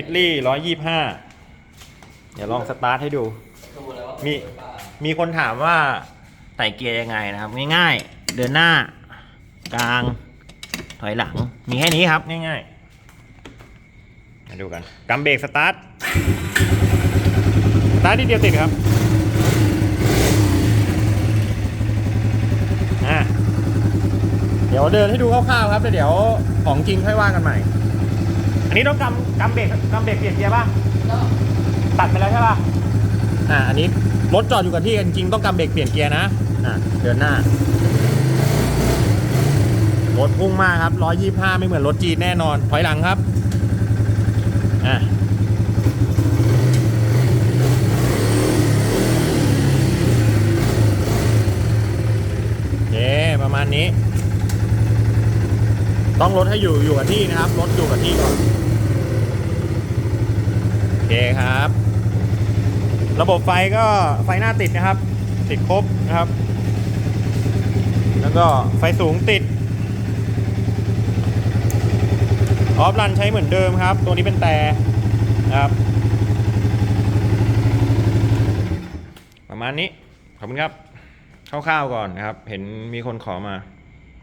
กิตลี่ร้อยยี่ห้าเดี๋ยวลองสตาร์ทให้ดูดูเลยว่ามีมีคนถามว่าไต่เกียร์ยังไงนะครับ ง่ายๆ เดินหน้ากลาง ถอยหลัง มีแค่นี้ครับ ง่ายๆ มาดูกันกำเบรกสตาร์ท สตาร์ททีเดียวติดครับอะเดี๋ยวเดินให้ดูคร่าวๆครับแล้วเดี๋ยวของจริงค่อยว่ากันใหม่ อันนี้ต้องกำกำเบรกกำเบรกเปลี่ยนเกียร์ป่ะตัดไปแล้วใช่ป่ะอ่าอันนี้รถจอดอยู่กับที่จริงต้องกำเบรกเปลี่ยนเกียร์นะอ่าเดินหน้ารถพุ่งมากครับ 125 ไม่เหมือนรถจีนแน่นอน ถอยหลังครับ อ่าโอเค ประมาณนี้ ต้องรถให้อยู่อยู่กับที่นะครับ รถอยู่กับที่ก่อน โอเคครับ ระบบไฟก็ไฟหน้าติดนะครับ ติดครบนะครับ แล้วก็ไฟสูงติด ออฟรันใช้เหมือนเดิมครับ ตัวนี้เป็นแต่นะครับ ประมาณนี้ ขอบคุณครับคร่าวๆก่อนนะครับ เห็นมีคนขอมา